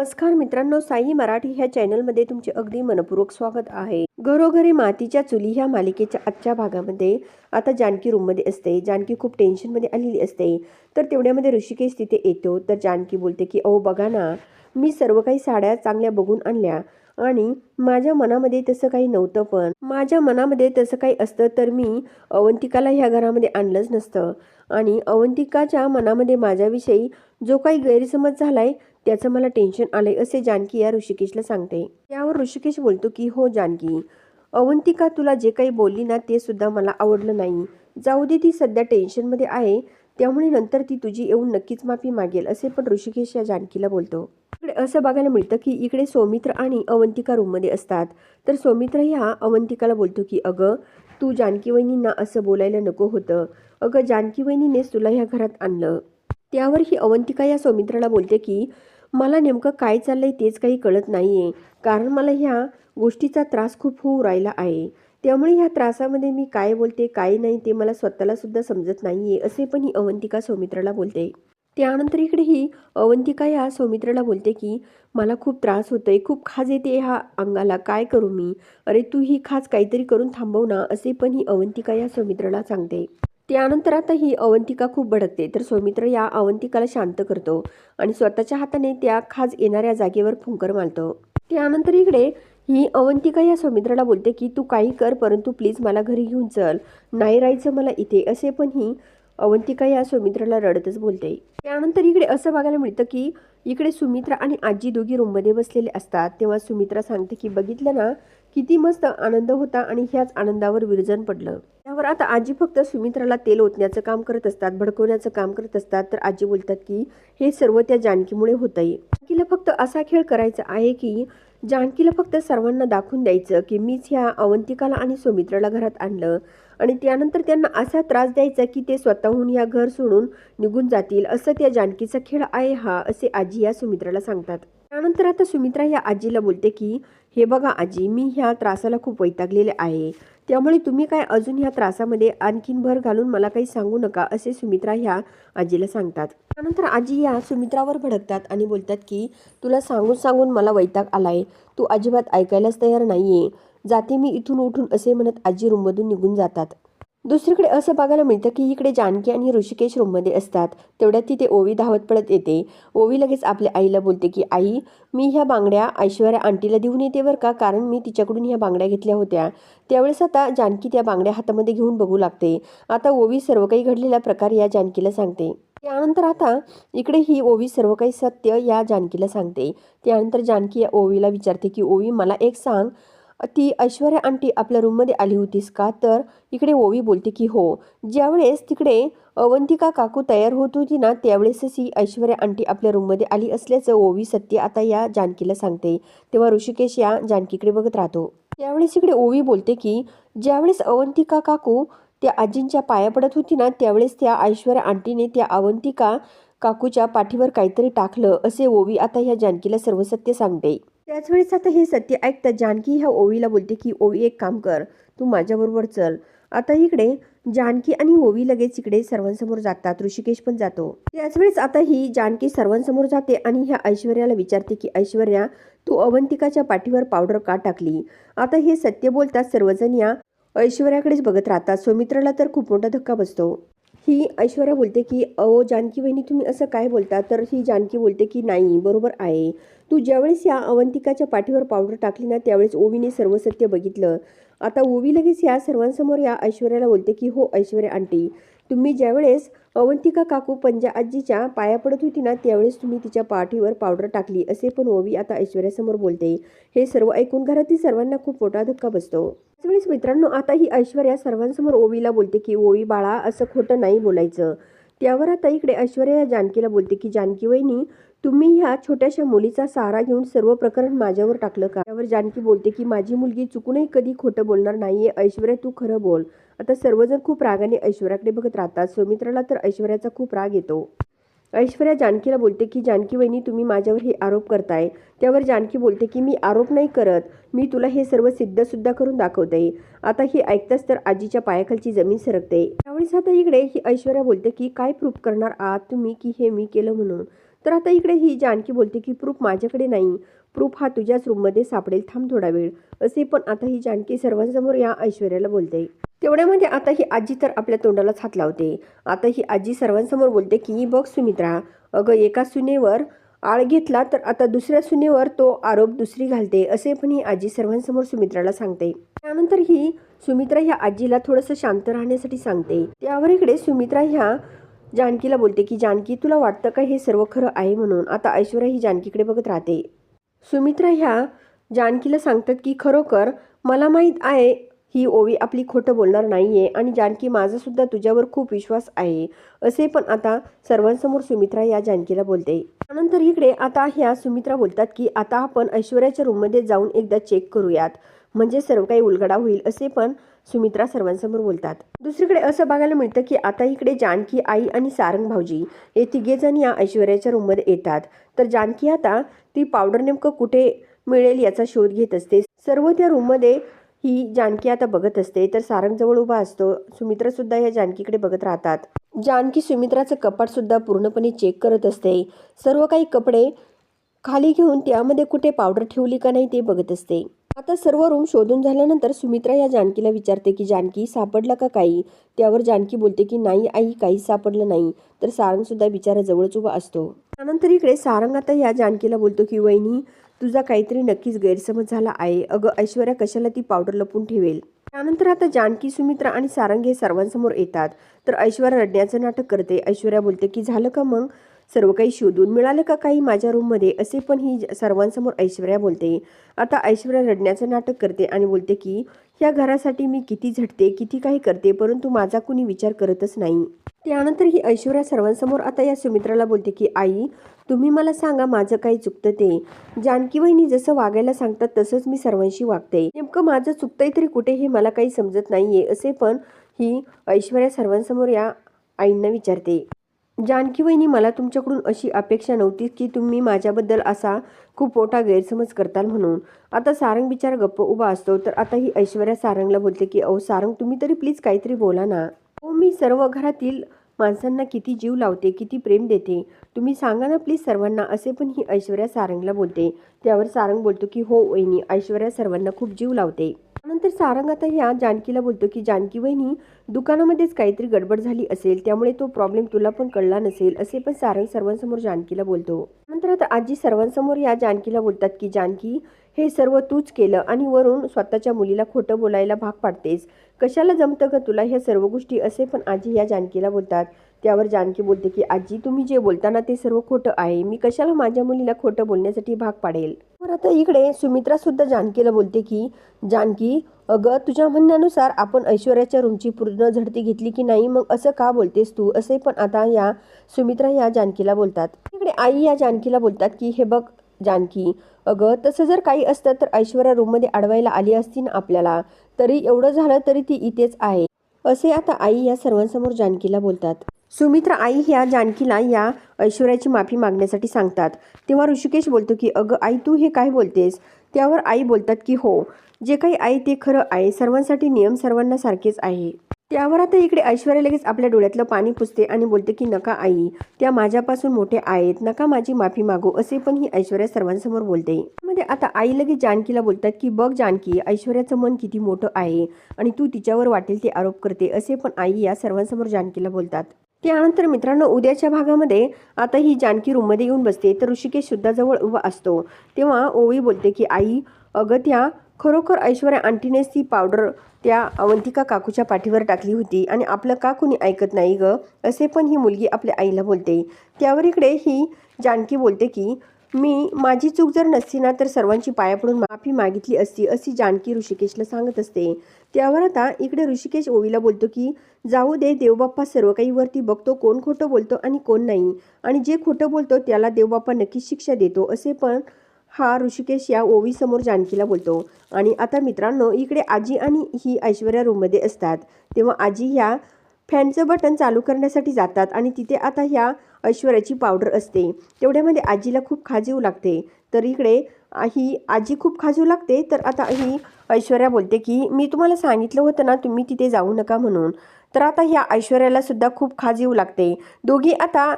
नमस्कार मित्रांनो साई मराठी ह्या चॅनलमध्ये तुमचे अगदी मनपूर्वक स्वागत आहे. घरोघरी मातीच्या चुली ह्या मालिकेच्या आजच्या भागामध्ये आता जानकी रूममध्ये असते. जानकी खूप टेन्शनमध्ये आलेली असते. तर तेवढ्यामध्ये ऋषिकेश तिथे येतो. तर जानकी बोलते की अहो बघा ना मी सर्व काही साड्या चांगल्या बघून आणल्या. आणि माझ्या मनामध्ये तसं काही नव्हतं पण. माझ्या मनामध्ये तसं काही असतं तर मी अवंतिकाला ह्या घरामध्ये आणलंच नसतं. आणि अवंतिकाच्या मनामध्ये माझ्याविषयी जो काही गैरसमज झालाय त्याचं मला टेन्शन आलंय असे जानकी या ऋषिकेशला सांगते. त्यावर ऋषिकेश बोलतो की हो जानकी अवंतिका तुला जे काही बोलली ना ते सुद्धा मला आवडलं नाही. जाऊ दे ती सध्या टेन्शनमध्ये आहे. त्यामुळे नंतर ती तुझी येऊन नक्कीच माफी मागेल असे पण ऋषिकेश या जानकीला बोलतो. इकडे असं बघायला मिळतं की इकडे सौमित्र आणि अवंतिका रूममध्ये असतात. तर सौमित्र ह्या अवंतिकाला बोलतो की अगं तू जानकी वहिनींना असं बोलायला नको होतं. अगं जानकी वहिनीनेच तुला ह्या घरात आणलं. त्यावर ही अवंतिका या सौमित्राला बोलते की मला नेमकं काय चाललंय तेच काही कळत नाही आहे कारण मला ह्या गोष्टीचा त्रास खूप होऊ राहिला आहे. त्यामुळे ह्या त्रासामध्ये मी काय बोलते काय नाही ते मला स्वतःलासुद्धा समजत नाही आहे असे पण ही अवंतिका सौमित्राला बोलते. त्यानंतर इकडे ही अवंतिका या सौमित्राला बोलते की मला खूप त्रास होतोय खूप खाज येते ह्या अंगाला काय करू मी? अरे तू ही खाज काहीतरी करून थांबव ना असे पण ही अवंतिका या सौमित्राला सांगते. त्यानंतर आता ही अवंतिका खूप भडकते तर सौमित्र या अवंतिकाला शांत करतो आणि स्वतःच्या हाताने त्या खाज येणाऱ्या जागेवर फुंकर मारतो. त्यानंतर इकडे ही अवंतिका या सौमित्राला बोलते की तू काही कर परंतु प्लीज मला घरी घेऊन चल. नाही राहायचं मला इथे. असे पण ही अवंतिका या सुमित्राला रडतच बोलते. त्यानंतर इकडे असं बघायला मिळतं की इकडे सुमित्रा आणि आजी दोघी रूममध्ये बसलेले असतात. तेव्हा सुमित्रा सांगते की बघितलं ना किती मस्त आनंद होता आणि ह्याच आनंदावर विरजन पडलं. त्यावर आता आजी फक्त सुमित्राला तेल ओतण्याचं काम करत असतात भडकवण्याचं काम करत असतात. तर आजी बोलतात की हे सर्व त्या जानकीमुळे होतंय. जानकीला फक्त असा खेळ करायचा आहे की जानकीला फक्त सर्वांना दाखवून द्यायचं की मीच ह्या अवंतिकाला आणि सुमित्राला घरात आणलं. आणि त्यानंतर त्यांना असा त्रास द्यायचा की ते स्वतःहून या घर सोडून निघून जातील असं त्या जानकीचा खेळ आहे हा असे आजी या सुमित्राला सांगतात. त्यानंतर आता सुमित्रा या आजीला बोलते की हे बघा आजी मी ह्या त्रासाला खूप वैतागलेले आहे. त्यामुळे तुम्ही काय अजून ह्या त्रासामध्ये आणखीन भर घालून मला काही सांगू नका असे सुमित्रा ह्या आजीला सांगतात. त्यानंतर आजी या सुमित्रावर भडकतात आणि बोलतात की तुला सांगून सांगून मला वैताग आलाय. तू अजिबात ऐकायलाच तयार नाहीये. जाते मी इथून उठून असे म्हणत आजी रूममधून निघून जातात. दुसरीकडे असं बघायला मिळतं की इकडे जानकी आणि ऋषिकेश रूममध्ये असतात. तेवढ्यात तिथे ओवी धावत पडत येते. ओवी लगेच आपल्या आईला बोलते की आई मी ह्या बांगड्या ऐश्वर्या आंटीला देऊन येते बरं का? कारण मी तिच्याकडून ह्या बांगड्या घेतल्या होत्या. त्यावेळेस आता जानकी त्या बांगड्या हातामध्ये घेऊन बघू लागते. आता ओवी सर्व काही घडलेला प्रकार या जानकीला सांगते. त्यानंतर आता इकडे ही ओवी सर्व काही सत्य या जानकीला सांगते. त्यानंतर जानकी या ओवीला विचारते की ओवी मला एक सांग. ती ऐश्वर्या आंटी आपल्या रूममध्ये आली होतीस का? तर इकडे ओवी बोलते की हो. ज्यावेळेस तिकडे अवंतिका काकू तयार होत होती ना त्यावेळेसच ही ऐश्वर्या आंटी आपल्या रूममध्ये आली असल्याचं ओवी सत्य आता या जानकीला सांगते. तेव्हा ऋषिकेश या जानकीकडे बघत राहतो. त्यावेळेस इकडे ओवी बोलते की ज्यावेळेस अवंतिका काकू त्या आजींच्या पाया पडत होती ना त्यावेळेस त्या ऐश्वर्या आंटीने त्या अवंतिका काकूच्या पाठीवर काहीतरी टाकलं असे ओवी आता ह्या जानकीला सर्व सत्य सांगते. त्याचवेळेस आता हे सत्य ऐकता जानकी ह्या ओवीला बोलते की ओवी एक काम कर तू माझ्याबरोबर चल. आता इकडे जानकी आणि ओवी लगेच इकडे सर्वांसमोर जातात ऋषिकेश पण जातो. त्याच वेळेस आता ही जानकी सर्वांसमोर जाते आणि ह्या ऐश्वर्याला विचारते की ऐश्वर्या तू अवंतिकाच्या पाठीवर पावडर का टाकली? आता हे सत्य बोलतात सर्वजण या ऐश्वर्याकडेच बघत राहतात. सौमित्राला तर खूप मोठा धक्का बसतो. ही ऐश्वर्या बोलते की अहो जानकी वहिनी तुम्ही असं काय बोलता? तर ही जानकी बोलते की नाही बरोबर आहे. तू ज्यावेळेस या अवंतिकाच्या पाठीवर पावडर टाकली ना त्यावेळेस ओवीने सर्व सत्य बघितलं. आता ओवी लगेच या सर्वांसमोर या ऐश्वर्याला बोलते की हो ऐश्वर्या आंटी तुम्ही ज्यावेळेस अवंतिका काकू पंजा आजीच्या पाया पडत होती ना त्यावेळेस तुम्ही तिच्या पाठीवर पावडर टाकली असे पण ओवी आता ऐश्वर्यासमोर बोलते. हे सर्व ऐकून घरातील सर्वांना खूप मोठा धक्का बसतो. त्यावेळेस मित्रांनो आता ही ऐश्वर्या सर्वांसमोर ओवीला बोलते की ओवी बाळा असं खोटं नाही बोलायचं. त्यावर आता इकडे ऐश्वर्या या जानकीला बोलते की जानकी वहिनी तुम्ही ह्या छोट्याशा मुलीचा सहारा घेऊन सर्व प्रकरण माझ्यावर टाकलं का? त्यावर जानकी बोलते की माझी मुलगी चुकूनही कधी खोटं बोलणार नाहीये. ऐश्वर्या तू खरं बोल. आता सर्वजण खूप रागाने ऐश्वर्याकडे बघत राहतात. सुमित्राला तर ऐश्वर्याचा खूप राग येतो. ऐश्वर्या जानकीला बोलते की जानकी वहिनी तुम्ही माझ्यावर हे आरोप करताय. त्यावर जानकी बोलते की मी आरोप नाही करत. मी तुला हे सर्व सिद्ध सुद्धा करून दाखवते. आता हे ऐकताच तर आजीच्या पायाखालची जमीन सरकते. त्यावेळेस आता इकडे ही ऐश्वर्या बोलते की काय प्रूफ करणार आहात तुम्ही की हे मी केलं म्हणून? तर आता इकडे ही जानकी बोलते की प्रूफ माझ्याकडे नाही. प्रूफ हा तुझ्याच रूममध्ये सापडेल. थांब थोडा वेळ. असे पण आता ही जानकी सर्वांसमोर या ऐश्वर्याला बोलते. तेवढ्यामध्ये आता ही आजी तर आपल्या तोंडालाच हात लावते. आता ही आजी सर्वांसमोर बोलते की बघ सुमित्रा अगं एका सुनेवर आळ घेतला तर आता दुसऱ्या सुनेवर तो आरोप दुसरी घालते. असे पण ही आजी सर्वांसमोर सुमित्राला सांगते. त्यानंतर ही सुमित्रा ह्या आजीला थोडंसं शांत राहण्यासाठी सांगते. त्यावर इकडे सुमित्रा ह्या जानकीला बोलते की जानकी तुला वाटतं का हे सर्व खरं आहे म्हणून? आता ऐश्वर्या ही जानकीकडे बघत राहते. सुमित्रा ह्या जानकीला सांगतात की खरोखर मला माहीत आहे ही ओवी आपली खोटं बोलणार नाही आहे आणि जानकी माझासुद्धा तुझ्यावर खूप विश्वास आहे. असे पण आता सर्वांसमोर सुमित्रा या जानकीला बोलते. त्यानंतर इकडे आता ह्या सुमित्रा बोलतात की आता आपण ऐश्वर्याच्या रूममध्ये जाऊन एकदा चेक करूयात. म्हणजे सर्व काही उलगडा होईल असे पण सुमित्रा सर्वांसमोर बोलतात. दुसरीकडे असं बघायला मिळतं की आता इकडे जानकी आई आणि सारंग भाऊजी हे तिघेजण या ऐश्वर्याच्या रूममध्ये येतात. तर जानकी आता ती पावडर नेमकं कुठे मिळेल याचा शोध घेत असते. सर्व त्या रूममध्ये ही जानकी आता बघत असते. तर सारंग जवळ उभा असतो. सुमित्रा सुद्धा या जानकीकडे बघत राहतात. जानकी सुमित्राचं कपाट सुद्धा पूर्णपणे चेक करत असते. सर्व काही कपडे खाली घेऊन त्यामध्ये कुठे पावडर ठेवली का नाही ते बघत असते. आता सर्व रूम शोधून झाल्यानंतर सुमित्रा या जानकीला विचारते की जानकी सापडला का काही? त्यावर जानकी बोलते की नाही आई काही सापडलं नाही. तर सारंग सुद्धा बिचारा जवळच उभा असतो. त्यानंतर इकडे सारंग आता या जानकीला बोलतो की वहिनी तुझा काहीतरी नक्कीच गैरसमज झाला आहे. अगं ऐश्वर्या कशाला ती पावडर लपून ठेवेल? त्यानंतर आता जानकी सुमित्रा आणि सारंग हे सर्वांसमोर येतात. तर ऐश्वर्या रडण्याचं नाटक करते. ऐश्वर्या बोलते की झालं का मग? सर्व काही शोधून मिळालं का काही माझ्या रूममध्ये असे पण ही ज- सर्वांसमोर ऐश्वर्या बोलते. आता ऐश्वर्या रडण्याचं नाटक करते आणि बोलते की ह्या घरासाठी मी किती झटते किती काही करते परंतु माझा कुणी विचार करतच नाही. त्यानंतर ही ऐश्वर्या सर्वांसमोर आता या सुमित्राला बोलते की आई तुम्ही मला सांगा माझं काही चुकतं ते. जानकी वहिनी जसं वागायला सांगतात तसंच मी सर्वांशी वागते. नेमकं माझं चुकतंय तरी कुठे हे मला काही समजत नाहीये. असे पण ही ऐश्वर्या सर्वांसमोर या आईंना विचारते. जानकी वहिनी मला तुमच्याकडून अशी अपेक्षा नव्हती की तुम्ही माझ्याबद्दल असा खूप मोठा गैरसमज करताल म्हणून. आता सारंग बिचार गप्प उभा असतो तर आता ही ऐश्वर्या सारंगला बोलते की अहो सारंग तुम्ही तरी प्लीज काहीतरी बोला ना. हो मी सर्व घरातील माणसांना किती जीव लावते किती प्रेम देते. तुम्ही सांगा ना प्लीज सर्वांना असे पण ही ऐश्वर्या सारंगला बोलते. त्यावर सारंग बोलतो की हो वहिनी ऐश्वर्या सर्वांना खूप जीव लावते. नंतर सारंग आता ह्या जानकीला बोलतो की जानकी वहिनी दुकानामध्येच काहीतरी गडबड झाली असेल त्यामुळे तो प्रॉब्लेम तुला पण कळला नसेल असे पण सारंग सर्वांसमोर जानकीला बोलतो. नंतर आता आजी सर्वांसमोर या जानकीला बोलतात की जानकी हे सर्व तूच केलं आणि वरून स्वतःच्या मुलीला खोटं बोलायला भाग पाडतेस. कशाला जमतं का तुला ह्या सर्व गोष्टी? असे पण आजी या जानकीला बोलतात. त्यावर जानकी बोलते की आजी तुम्ही जे बोलताना ते सर्व खोटं आहे. मी कशाला माझ्या मुलीला खोटं बोलण्यासाठी भाग पाडेल? तर आता इकडे सुमित्रा सुद्धा जानकीला बोलते की जानकी अगं तुझ्या म्हणण्यानुसार आपण ऐश्वर्याच्या रूमची पूर्ण झडती घेतली की नाही? मग असं का बोलतेस तू? असे पण आता या सुमित्रा या जानकीला बोलतात. इकडे आई या जानकीला बोलतात की हे बघ जानकी अगं तसं जर काही असतं तर ऐश्वर्या रूममध्ये अडवायला आली असती ना आपल्याला तरी एवढं झालं तरी ती इथेच आहे. असे आता आई या सर्वांसमोर जानकीला बोलतात. सुमित्रा आई ह्या जानकीला या ऐश्वर्याची माफी मागण्यासाठी सांगतात. तेव्हा ऋषिकेश बोलतो की अगं आई तू हे काय बोलतेस? त्यावर आई बोलतात की हो जे काही आहे ते खरं आहे. सर्वांसाठी नियम सर्वांना सारखेच आहे. त्यावर आता इकडे ऐश्वर्या लगेच आपल्या डोळ्यातलं पाणी पुसते आणि बोलते की नका आई त्या माझ्यापासून मोठे आहेत. नका माझी माफी मागू. असे पण ही ऐश्वर्या सर्वांसमोर बोलते. मध्ये आता आई लगेच जानकीला बोलतात की बघ जानकी ऐश्वर्याचं मन किती मोठं आहे आणि तू तिच्यावर वाटेल ते आरोप करते. असे पण आई या सर्वांसमोर जानकीला बोलतात. त्यानंतर मित्रांनो उद्याच्या भागामध्ये आता ही जानकी रूममध्ये येऊन बसते. तर ऋषिकेश सुद्धा जवळ उभा असतो. तेव्हा ओवी बोलते की आई अगं त्या खरोखर ऐश्वर्या आंटीनेच ती पावडर त्या अवंतिका काकूच्या पाठीवर टाकली होती आणि आपलं का कुणी ऐकत नाही ग? असे पण ही मुलगी आपल्या आईला बोलते. त्यावर इकडे ही जानकी बोलते की मी माझी चूक जर नसती ना तर सर्वांची पाया पडून माफी मागितली असती अशी जानकी ऋषिकेशला सांगत असते. त्यावर आता इकडे ऋषिकेश ओवीला बोलतो की जाऊ दे देवबाप्पा सर्व काही वरती बघतो कोण खोटं बोलतो आणि कोण नाही. आणि जे खोटं बोलतो त्याला देवबाप्पा नक्कीच शिक्षा देतो असे पण हा ऋषिकेश या ओवीसमोर जानकीला बोलतो. आणि आता मित्रांनो इकडे आजी आणि ही ऐश्वर्या रूममध्ये असतात. तेव्हा आजी ह्या फॅनचं बटन चालू करण्यासाठी जातात आणि तिथे आता ह्या ऐश्वर्याची पावडर असते. तेवढ्यामध्ये आजीला खूप खाजीव लागते. तर इकडे ही आजी खूप खाजू लागते. तर आता ही ऐश्वर्या बोलते की मी तुम्हाला सांगितलं होतं ना तुम्ही तिथे जाऊ नका म्हणून. तर आता ह्या ऐश्वर्याला सुद्धा खूप खाजीव लागते. दोघी आता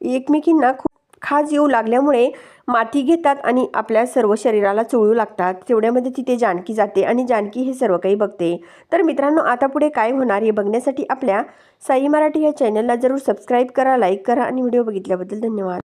एकमेकींना खूप खाज येऊ लागल्यामुळे माती घेतात आणि आपल्या सर्व शरीराला चोळू लागतात. तेवढ्यामध्ये तिथे जानकी जाते आणि जानकी हे सर्व काही बघते. तर मित्रांनो आता पुढे काय होणार हे बघण्यासाठी आपल्या साई मराठी या चॅनलला जरूर सबस्क्राईब करा लाईक करा आणि व्हिडिओ बघितल्याबद्दल धन्यवाद.